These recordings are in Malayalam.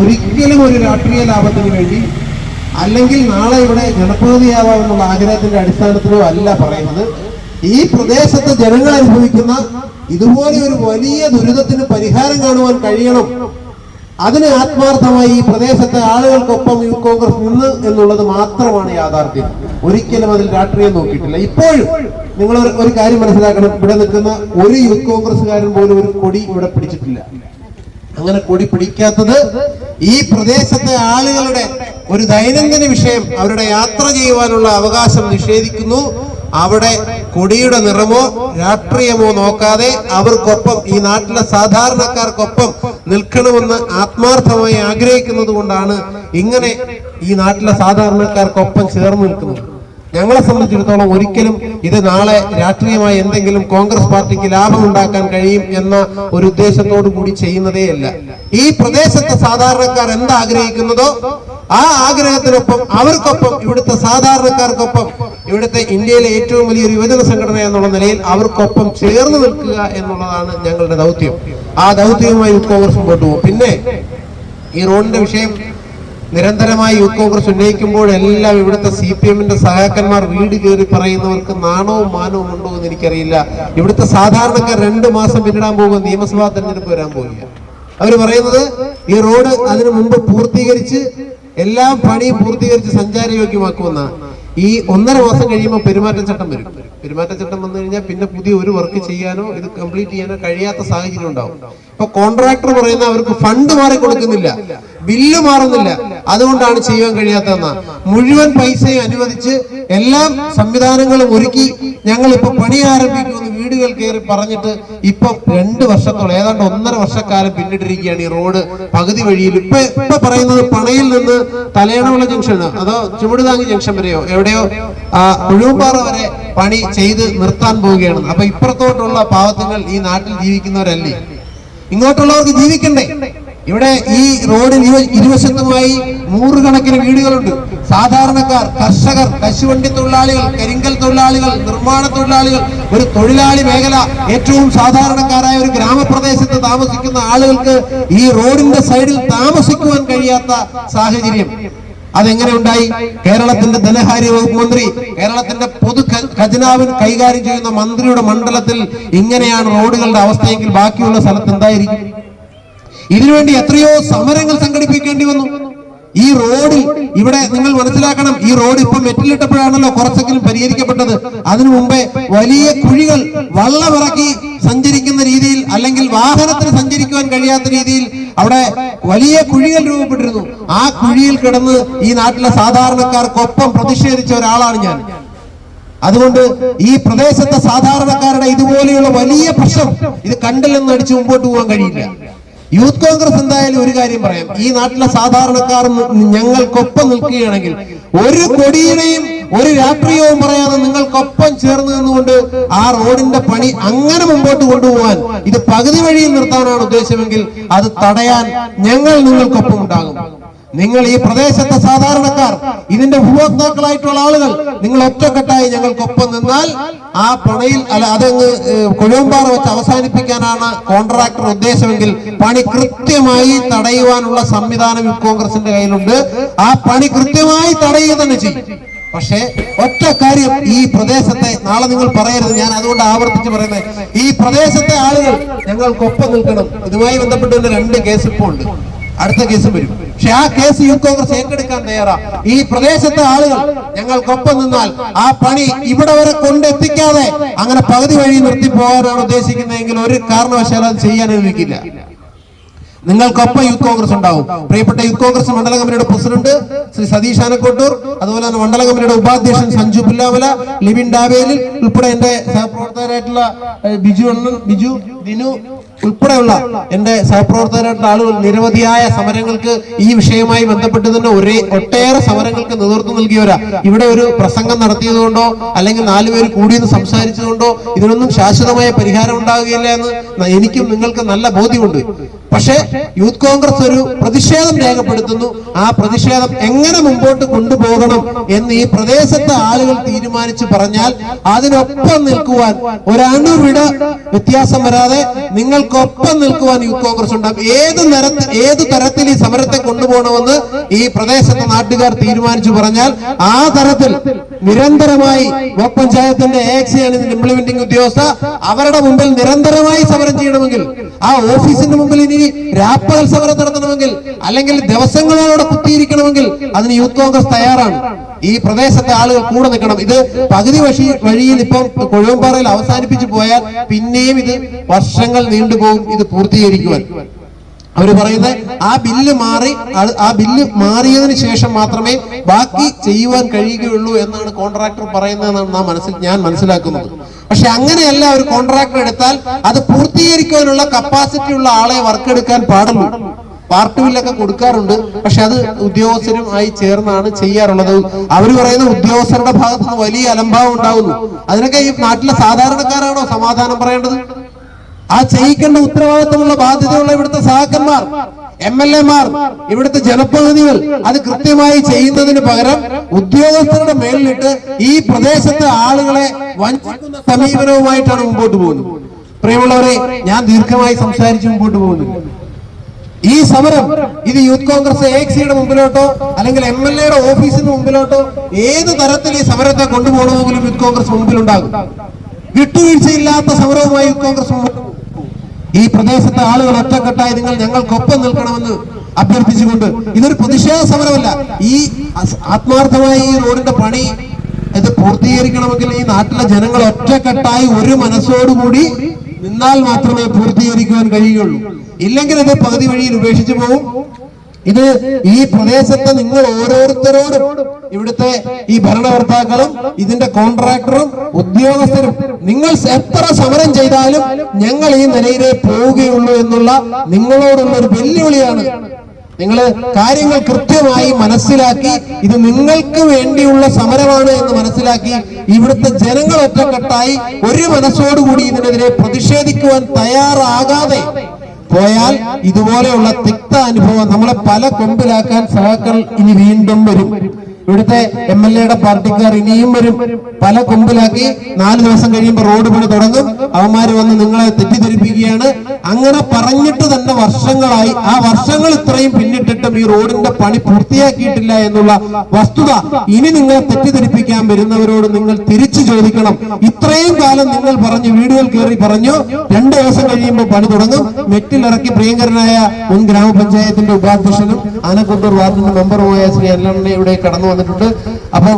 ഒരിക്കലും ഒരു രാഷ്ട്രീയ ലാഭത്തിന് വേണ്ടി അല്ലെങ്കിൽ നാളെ ഇവിടെ ജനപ്രതിനിധിയാവാമെന്നുള്ള ആഗ്രഹത്തിന്റെ അടിസ്ഥാനത്തിലോ അല്ല പറയുന്നത്. ഈ പ്രദേശത്തെ ജനങ്ങൾ അനുഭവിക്കുന്ന ഇതുപോലെ ഒരു വലിയ ദുരിതത്തിന് പരിഹാരം കാണുവാൻ കഴിയണം. അതിന് ആത്മാർത്ഥമായി ഈ പ്രദേശത്തെ ആളുകൾക്കൊപ്പം യൂത്ത് കോൺഗ്രസ് നിന്ന് എന്നുള്ളത് മാത്രമാണ് യാഥാർത്ഥ്യം. ഒരിക്കലും അതിൽ രാഷ്ട്രീയം നോക്കിയിട്ടില്ല. ഇപ്പോഴും നിങ്ങൾ ഒരു- കാര്യം മനസ്സിലാക്കണം. ഇവിടെ നിൽക്കുന്ന ഒരു യൂത്ത് കോൺഗ്രസ്സുകാരൻ പോലും ഒരു കൊടി ഇവിടെ പിടിച്ചിട്ടില്ല. അങ്ങനെ കൊടി പിടിക്കാത്തത് ഈ പ്രദേശത്തെ ആളുകളുടെ ഒരു ദൈനംദിന വിഷയം അവരുടെ യാത്ര ചെയ്യുവാനുള്ള അവകാശം നിഷേധിക്കുന്നു. അവിടെ കൊടിയുടെ നിറമോ രാഷ്ട്രീയമോ നോക്കാതെ അവർക്കൊപ്പം ഈ നാട്ടിലെ സാധാരണക്കാർക്കൊപ്പം നിൽക്കണമെന്ന് ആത്മാർത്ഥമായി ആഗ്രഹിക്കുന്നത് കൊണ്ടാണ് ഇങ്ങനെ ഈ നാട്ടിലെ സാധാരണക്കാർക്കൊപ്പം ചേർന്ന് നിൽക്കുന്നത്. ഞങ്ങളെ സംബന്ധിച്ചിടത്തോളം ഒരിക്കലും ഇത് നാളെ രാഷ്ട്രീയമായി എന്തെങ്കിലും കോൺഗ്രസ് പാർട്ടിക്ക് ലാഭം ഉണ്ടാക്കാൻ കഴിയും എന്ന ഒരു ഉദ്ദേശത്തോടു കൂടി ചെയ്യുന്നതേയല്ല ഈ പ്രദേശത്തെ സാധാരണക്കാർ എന്താഗ്രഹിക്കുന്നതോ ആ ആഗ്രഹത്തിനൊപ്പം അവർക്കൊപ്പം ഇവിടുത്തെ സാധാരണക്കാർക്കൊപ്പം ഇവിടുത്തെ ഇന്ത്യയിലെ ഏറ്റവും വലിയൊരു യുവജന സംഘടന എന്നുള്ള നിലയിൽ അവർക്കൊപ്പം ചേർന്ന് നിൽക്കുക എന്നുള്ളതാണ് ഞങ്ങളുടെ ദൗത്യം. ആ ദൗത്യവുമായി കോൺഗ്രസ് മുമ്പോട്ട് പോകും പിന്നെ ഈ റോഡിന്റെ വിഷയം നിരന്തരമായി യൂത്ത് കോൺഗ്രസ് ഉന്നയിക്കുമ്പോഴെല്ലാം ഇവിടുത്തെ സി പി എമ്മിന്റെ സഹാക്കന്മാർ വീട് കയറി പറയുന്നവർക്ക് നാണവും മാനവും ഉണ്ടോ എന്ന് എനിക്കറിയില്ല. ഇവിടുത്തെ സാധാരണക്കാർ രണ്ട് മാസം പിന്നിടാൻ പോകുമ്പോൾ നിയമസഭാ തെരഞ്ഞെടുപ്പ് വരാൻ പോവുക അവർ പറയുന്നത് ഈ റോഡ് അതിനു മുമ്പ് പൂർത്തീകരിച്ച് എല്ലാം പണിയും പൂർത്തീകരിച്ച് സഞ്ചാരയോഗ്യമാക്കുമെന്ന. ഈ ഒന്നര മാസം കഴിയുമ്പോൾ പെരുമാറ്റച്ചട്ടം വരും. പെരുമാറ്റച്ചട്ടം വന്നു കഴിഞ്ഞാൽ പിന്നെ പുതിയ ഒരു വർക്ക് ചെയ്യാനോ ഇത് കംപ്ലീറ്റ് ചെയ്യാനോ കഴിയാത്ത സാഹചര്യം ഉണ്ടാവും. ഇപ്പൊ കോൺട്രാക്ടർ പറയുന്ന അവർക്ക് ഫണ്ട് മാറി കൊടുക്കുന്നില്ല. ബില്ല് മാറുന്നില്ല. അതുകൊണ്ടാണ് ചെയ്യാൻ കഴിയാത്തതെന്ന. മുഴുവൻ പൈസയും അനുവദിച്ച് എല്ലാം സംവിധാനങ്ങളും ഒരുക്കി ഞങ്ങൾ ഇപ്പൊ പണി ആരംഭിക്കുമെന്ന് വീടുകൾ കയറി പറഞ്ഞിട്ട് ഇപ്പൊ രണ്ട് വർഷത്തോളം ഏതാണ്ട് ഒന്നര വർഷക്കാലം പിന്നിട്ടിരിക്കുകയാണ് ഈ റോഡ് പകുതി വഴിയിൽ. ഇപ്പൊ ഇപ്പൊ പറയുന്നത് പണയിൽ നിന്ന് തലയണമുള്ള ജംഗ്ഷൻ അതോ ചുമടുതാങ്ങി ജംഗ്ഷൻ വരെയോ? എവിടെയോ ആ ഒഴുമ്പാറ വരെ പണി ചെയ്ത് നിർത്താൻ പോവുകയാണ്. അപ്പൊ ഇപ്പുറത്തോട്ടുള്ള പാവത്തുങ്ങൾ ഈ നാട്ടിൽ ജീവിക്കുന്നവരല്ലേ? ഇങ്ങോട്ടുള്ളവർക്ക് ജീവിക്കണ്ടേ? ഇവിടെ ഈ ഇരു- ഇരുവശത്തുമായി നൂറുകണക്കിന് വീടുകളുണ്ട്. സാധാരണക്കാർ കർഷകർ കശുവണ്ടി തൊഴിലാളികൾ കരിങ്കൽ തൊഴിലാളികൾ നിർമ്മാണ തൊഴിലാളികൾ ഒരു തൊഴിലാളി മേഖല ഏറ്റവും സാധാരണക്കാരായ ഒരു ഗ്രാമപ്രദേശത്ത് താമസിക്കുന്ന ആളുകൾക്ക് ഈ റോഡിന്റെ സൈഡിൽ താമസിക്കുവാൻ കഴിയാത്ത സാഹചര്യം. അതെങ്ങനെ ഉണ്ടായി? കേരളത്തിന്റെ ധനകാര്യ വകുപ്പ് മന്ത്രി കേരളത്തിന്റെ പൊതു ഖജനാവിൻ കൈകാര്യം ചെയ്യുന്ന മന്ത്രിയുടെ മണ്ഡലത്തിൽ ഇങ്ങനെയാണ് റോഡുകളുടെ അവസ്ഥയെങ്കിൽ ബാക്കിയുള്ള സ്ഥലത്ത് എന്തായിരിക്കും? ഇതിനുവേണ്ടി എത്രയോ സമരങ്ങൾ സംഘടിപ്പിക്കേണ്ടി വന്നു. ഈ റോഡിൽ ഇവിടെ നിങ്ങൾ മനസ്സിലാക്കണം ഈ റോഡ് ഇപ്പൊ മെറ്റിലിട്ടപ്പോഴാണല്ലോ കുറച്ചെങ്കിലും പരിഹരിക്കപ്പെട്ടത്. അതിനു മുമ്പേ വലിയ കുഴികൾ വള്ളമിറക്കി സഞ്ചരി അല്ലെങ്കിൽ വാഹനത്തിന് സഞ്ചരിക്കുവാൻ കഴിയാത്ത രീതിയിൽ അവിടെ വലിയ കുഴികൾ രൂപപ്പെട്ടിരുന്നു. ആ കുഴിയിൽ കിടന്ന് ഈ നാട്ടിലെ സാധാരണക്കാർക്കൊപ്പം പ്രതിഷേധിച്ച ഒരാളാണ് ഞാൻ. അതുകൊണ്ട് ഈ പ്രദേശത്തെ സാധാരണക്കാരുടെ ഇതുപോലെയുള്ള വലിയ പ്രശ്നം ഇത് കണ്ടില്ലെന്ന് അടിച്ച് മുമ്പോട്ട് പോകാൻ കഴിയില്ല. യൂത്ത് കോൺഗ്രസ് എന്തായാലും ഒരു കാര്യം പറയാം. ഈ നാട്ടിലെ സാധാരണക്കാർ ഞങ്ങൾക്കൊപ്പം നിൽക്കുകയാണെങ്കിൽ ഒരു കൊടിയുടെയും ഒരു രാഷ്ട്രീയവും പറയാതെ നിങ്ങൾക്കൊപ്പം ചേർന്ന് നിന്നുകൊണ്ട് ആ റോഡിന്റെ പണി അങ്ങനെ മുമ്പോട്ട് കൊണ്ടുപോകാൻ ഇത് പകുതി വഴിയിൽ നിർത്താനാണ് ഉദ്ദേശമെങ്കിൽ അത് തടയാൻ ഞങ്ങൾ നിങ്ങൾക്കൊപ്പം ഉണ്ടാകും. നിങ്ങൾ ഈ പ്രദേശത്തെ സാധാരണക്കാർ ഇതിന്റെ ഉപഭോക്താക്കളായിട്ടുള്ള ആളുകൾ നിങ്ങൾ ഒറ്റക്കെട്ടായി ഞങ്ങൾക്കൊപ്പം നിന്നാൽ ആ പണയിൽ അല്ല അതങ്ങ് കുഴമ്പാറ വെച്ച് അവസാനിപ്പിക്കാനാണ് കോൺട്രാക്ടർ ഉദ്ദേശമെങ്കിൽ പണി കൃത്യമായി തടയുവാനുള്ള സംവിധാനം കോൺഗ്രസിന്റെ കയ്യിലുണ്ട്. ആ പണി കൃത്യമായി തടയുക തന്നെ ചെയ്യും. പക്ഷേ ഒറ്റ കാര്യം ഈ പ്രദേശത്തെ നാളെ നിങ്ങൾ പറയരുത് ഞാൻ അതുകൊണ്ട് ആവർത്തിച്ച് പറയുന്നത്. ഈ പ്രദേശത്തെ ആളുകൾ ഞങ്ങൾക്കൊപ്പം നിൽക്കണം. ഇതുമായി ബന്ധപ്പെട്ട് തന്നെ രണ്ട് കേസ് ഇപ്പോൾ ഉണ്ട് അടുത്ത കേസും വരും. പക്ഷെ ആ കേസ് യൂത്ത് കോൺഗ്രസ് ഏറ്റെടുക്കാൻ തയ്യാറാ. ഈ പ്രദേശത്തെ ആളുകൾ ഞങ്ങൾക്കൊപ്പം നിന്നാൽ ആ പണി ഇവിടെ വരെ കൊണ്ടെത്തിക്കാതെ അങ്ങനെ പകുതി വഴി നിർത്തി പോകാനാണ് ഉദ്ദേശിക്കുന്നതെങ്കിൽ ഒരു കാരണവശാലും അത് ചെയ്യാൻ അനുവദിക്കില്ല. നിങ്ങൾക്കൊപ്പം യൂത്ത് കോൺഗ്രസ് ഉണ്ടാവും. പ്രിയപ്പെട്ട യൂത്ത് കോൺഗ്രസ് മണ്ഡല കമ്മിറ്റിയുടെ പ്രസിഡന്റ് ശ്രീ സതീഷ് ആനക്കോട്ടൂർ അതുപോലെ തന്നെ മണ്ഡല കമ്മിറ്റിയുടെ ഉപാധ്യക്ഷൻ സഞ്ജു പുല്ലാമല ലിബിൻ ഡാവേലിൽ ഉൾപ്പെടെ എന്റെ സഹപ്രവർത്തകരായിട്ടുള്ള ബിജു അണ്ണൻ ബിജു ദിനു ഉൾപ്പെടെയുള്ള എന്റെ സഹപ്രവർത്തകരായിട്ടുള്ള ആളുകൾ നിരവധിയായ സമരങ്ങൾക്ക് ഈ വിഷയവുമായി ബന്ധപ്പെട്ട് തന്നെ ഒരേ ഒട്ടേറെ സമരങ്ങൾക്ക് നേതൃത്വം നൽകിയവരാ. ഇവിടെ ഒരു പ്രസംഗം നടത്തിയതുകൊണ്ടോ അല്ലെങ്കിൽ നാലുപേർ കൂടിയെന്ന് സംസാരിച്ചതുകൊണ്ടോ ഇതിനൊന്നും ശാശ്വതമായ പരിഹാരം ഉണ്ടാകുകയില്ല എന്ന് എനിക്കും നിങ്ങൾക്ക് നല്ല ബോധ്യമുണ്ട്. പക്ഷേ യൂത്ത് കോൺഗ്രസ് ഒരു പ്രതിഷേധം രേഖപ്പെടുത്തുന്നു. ആ പ്രതിഷേധം എങ്ങനെ മുമ്പോട്ട് കൊണ്ടുപോകണം എന്ന് ഈ പ്രദേശത്തെ ആളുകൾ തീരുമാനിച്ചു പറഞ്ഞാൽ അതിനൊപ്പം നിൽക്കുവാൻ ഒരണുവിട വ്യത്യാസം വരാതെ നിങ്ങൾക്ക് നിങ്ങൾക്കൊപ്പം നിൽക്കുവാൻ യൂത്ത് കോൺഗ്രസ് ഉണ്ടാകും ഏത് നിരത്ത് ഏത് തരത്തിൽ ഈ സമരത്തെ കൊണ്ടുപോകണമെന്ന് ഈ പ്രദേശത്തെ നാട്ടുകാർ തീരുമാനിച്ചു പറഞ്ഞാൽ ആ തരത്തിൽ നിരന്തരമായി ബ്ലോക്ക് പഞ്ചായത്തിന്റെ എക്സിയാണ് ഇതിന്റെ ഇംപ്ലിമെന്റിംഗ് ഉദ്യോഗസ്ഥ അവരുടെ മുമ്പിൽ നിരന്തരമായി സമരം ചെയ്യണമെങ്കിൽ ആ ഓഫീസിന്റെ മുമ്പിൽ ഇനി രാപ്പകൽ സമരം നടത്തണമെങ്കിൽ അല്ലെങ്കിൽ ദിവസങ്ങളോടെ കുത്തിയിരിക്കണമെങ്കിൽ അതിന് യൂത്ത് കോൺഗ്രസ് തയ്യാറാണ്. ഈ പ്രദേശത്തെ ആളുകൾ കൂടെ നിൽക്കണം. ഇത് പകുതി വഴി വഴിയിൽ ഇപ്പം കൊഴുവമ്പാറയിൽ അവസാനിപ്പിച്ചു പോയാൽ പിന്നെയും ഇത് വർഷങ്ങൾ നീണ്ടുപോകും ഇത് പൂർത്തീകരിക്കുവാൻ. അവർ പറയുന്നത് ആ ബില്ല് മാറി ആ ബില്ല് മാറിയതിനു ശേഷം മാത്രമേ ബാക്കി ചെയ്യുവാൻ കഴിയുകയുള്ളൂ എന്നാണ് കോൺട്രാക്ടർ പറയുന്നതെന്നാണ് നാം മനസ്സിൽ ഞാൻ മനസ്സിലാക്കുന്നത്. പക്ഷെ അങ്ങനെയല്ല ഒരു കോൺട്രാക്ടർ എടുത്താൽ അത് പൂർത്തീകരിക്കാനുള്ള കപ്പാസിറ്റി ഉള്ള ആളെ വർക്ക് എടുക്കാൻ പാടുള്ളൂ. പാർട്ട് ബില്ലൊക്കെ കൊടുക്കാറുണ്ട് പക്ഷെ അത് ഉദ്യോഗസ്ഥരും ആയി ചേർന്നാണ് ചെയ്യാറുള്ളത്. അവർ പറയുന്ന ഉദ്യോഗസ്ഥരുടെ ഭാഗത്ത് നിന്ന് വലിയ അലംഭാവം ഉണ്ടാകുന്നു. അതിനൊക്കെ ഈ നാട്ടിലെ സാധാരണക്കാരാണോ സമാധാനം പറയേണ്ടത്? ആ ചെയ്യിക്കേണ്ട ഉത്തരവാദിത്തമുള്ള ബാധ്യതയുള്ള ഇവിടുത്തെ സഹാക്കന്മാർ എം എൽ എമാർ ഇവിടുത്തെ ജനപ്രതിനിധികൾ അത് കൃത്യമായി ചെയ്യുന്നതിന് പകരം ഉദ്യോഗസ്ഥരുടെ മേലിലിട്ട് ഈ പ്രദേശത്തെ ആളുകളെ വഞ്ചിക്കുന്ന സമീപനവുമായിട്ടാണ് മുമ്പോട്ട് പോകുന്നത്. പ്രിയമുള്ളവരെ ഞാൻ ദീർഘമായി സംസാരിച്ച് മുമ്പോട്ട് പോകുന്നില്ല. ഈ സമരം ഇത് യൂത്ത് കോൺഗ്രസ് എ എക്സിയുടെ മുമ്പിലോട്ടോ അല്ലെങ്കിൽ എം എൽ എയുടെ ഓഫീസിന് മുമ്പിലോട്ടോ ഏത് തരത്തിൽ ഈ സമരത്തെ കൊണ്ടുപോകണമെങ്കിലും യൂത്ത് കോൺഗ്രസ് മുമ്പിലുണ്ടാകും. വിട്ടുവീഴ്ചയില്ലാത്ത സമരവുമായി യൂത്ത് കോൺഗ്രസ് മുമ്പോട്ട്. ഈ പ്രദേശത്തെ ആളുകൾ ഒറ്റക്കെട്ടായി നിങ്ങൾ ഞങ്ങൾക്കൊപ്പം നിൽക്കണമെന്ന് അഭ്യർത്ഥിച്ചുകൊണ്ട് ഇതൊരു പ്രതിഷേധ സമരമല്ല. ഈ ആത്മാർത്ഥമായി ഈ റോഡിന്റെ പണി ഇത് പൂർത്തീകരിക്കണമെങ്കിൽ ഈ നാട്ടിലെ ജനങ്ങൾ ഒറ്റക്കെട്ടായി ഒരു മനസ്സോടുകൂടി നിന്നാൽ മാത്രമേ പൂർത്തീകരിക്കുവാൻ കഴിയുകയുള്ളൂ. ഇല്ലെങ്കിൽ ഇത് പകുതി വഴിയിൽ ഉപേക്ഷിച്ചു പോകും ഇത് ഈ പ്രദേശത്തെ നിങ്ങൾ ഓരോരുത്തരോടും ഇവിടുത്തെ ഈ ഭരണകർത്താക്കളും ഇതിന്റെ കോൺട്രാക്ടറും ഉദ്യോഗസ്ഥരും നിങ്ങൾ എത്ര സമരം ചെയ്താലും ഞങ്ങൾ ഈ നിലയിലേ പോവുകയുള്ളൂ എന്നുള്ള നിങ്ങളോടുള്ള ഒരു വെല്ലുവിളിയാണ്. നിങ്ങൾ കാര്യങ്ങൾ കൃത്യമായി മനസ്സിലാക്കി ഇത് നിങ്ങൾക്ക് വേണ്ടിയുള്ള സമരമാണ് എന്ന് മനസ്സിലാക്കി ഇവിടുത്തെ ജനങ്ങൾ ഒറ്റക്കെട്ടായി ഒരു മനസ്സോടുകൂടി ഇതിനെതിരെ പ്രതിഷേധിക്കുവാൻ തയ്യാറാകാതെ പോയാൽ ഇതുപോലെയുള്ള തിക്ത അനുഭവം നമ്മളെ പല കൊമ്പിലാക്കാൻ സഹാക്കൾ ഇനി വീണ്ടും വരും. ഇവിടുത്തെ എം എൽ എയുടെ പാർട്ടിക്കാർ ഇനിയും വരും. പല കൊമ്പിലാക്കി നാല് ദിവസം കഴിയുമ്പോൾ റോഡ് പണി തുടങ്ങും. അവന്മാർ വന്ന് നിങ്ങളെ തെറ്റിദ്ധരിപ്പിക്കുകയാണ്. അങ്ങനെ പറഞ്ഞിട്ട് തന്നെ വർഷങ്ങളായി. ആ വർഷങ്ങൾ ഇത്രയും പിന്നിട്ടിട്ടും ഈ റോഡിന്റെ പണി പൂർത്തിയാക്കിയിട്ടില്ല എന്നുള്ള വസ്തുത ഇനി നിങ്ങളെ തെറ്റിദ്ധരിപ്പിക്കാൻ വരുന്നവരോട് നിങ്ങൾ തിരിച്ചു ചോദിക്കണം. ഇത്രയും കാലം നിങ്ങൾ പറഞ്ഞു വീടുകൾ കയറി പറഞ്ഞു. രണ്ടു ദിവസം കഴിയുമ്പോൾ പണി തുടങ്ങും. മെറ്റിലിറക്കി പ്രിയങ്കരനായ മുൻ ഗ്രാമപഞ്ചായത്തിന്റെ ഉപാധ്യക്ഷനും ആനക്കൊണ്ടൂർ വാർഡിന്റെ മെമ്പറുമായ ശ്രീ അല്ലണ്ണ ഇവിടെ കടന്നു വന്നിട്ടുണ്ട് അപ്പൊ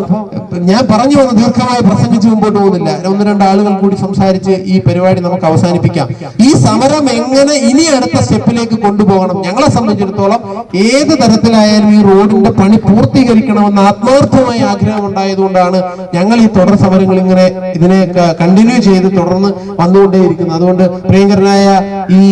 ഞാൻ പറഞ്ഞു വന്ന ദീർഘമായി പ്രസംഗിച്ച് മുമ്പോട്ട് പോകുന്നില്ല. ഒന്ന് രണ്ട് ആളുകൾ കൂടി സംസാരിച്ച് ഈ പരിപാടി നമുക്ക് അവസാനിപ്പിക്കാം. ഈ സമരം എങ്ങനെ ഇനി അടുത്ത സ്റ്റെപ്പിലേക്ക് കൊണ്ടുപോകണം? ഞങ്ങളെ സംബന്ധിച്ചിടത്തോളം ഏത് തരത്തിലായാലും ഈ റോഡിന്റെ പണി പൂർത്തീകരിക്കണമെന്ന് ആത്മാർത്ഥമായ ആഗ്രഹം ഉണ്ടായതുകൊണ്ടാണ് ഞങ്ങൾ ഈ തുടർ സമരങ്ങൾ ഇങ്ങനെ ഇതിനെ കണ്ടിന്യൂ ചെയ്ത് തുടർന്ന് വന്നുകൊണ്ടേയിരിക്കുന്നത് അതുകൊണ്ട് പ്രിയങ്കരനായ ഈ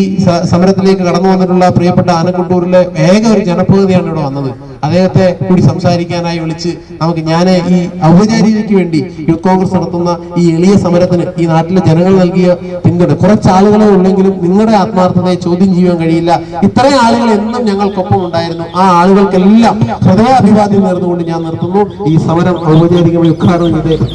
സമരത്തിലേക്ക് കടന്നു വന്നിട്ടുള്ള പ്രിയപ്പെട്ട ആനക്കുണ്ടൂരിലെ ഏക ഒരു ജനപ്രതിനിധിയാണ് ഇവിടെ വന്നത്. അദ്ദേഹത്തെ കൂടി സംസാരിക്കാനായി വിളിച്ച് നമുക്ക് ഞാൻ ഈ ഔപചാരികതയ്ക്ക് വേണ്ടി യൂത്ത് കോൺഗ്രസ് നടത്തുന്ന ഈ എളിയ സമരത്തിന് ഈ നാട്ടിലെ ജനങ്ങൾ നൽകിയ പിന്തുണ. കുറച്ച് ആളുകളെ ഉള്ളെങ്കിലും നിങ്ങളുടെ ആത്മാർത്ഥതയെ ചോദ്യം ചെയ്യാൻ കഴിയില്ല. ഇത്രയും ആളുകൾ എന്നും ഞങ്ങൾക്കൊപ്പം ഉണ്ടായിരുന്നു. ആ ആളുകൾക്കെല്ലാം ഹൃദയാഭിവാദ്യം നേർന്നുകൊണ്ട് ഞാൻ നിർത്തുന്നു. ഈ സമരം ഔപചാരികമായി ഉദ്ഘാടനം ചെയ്ത്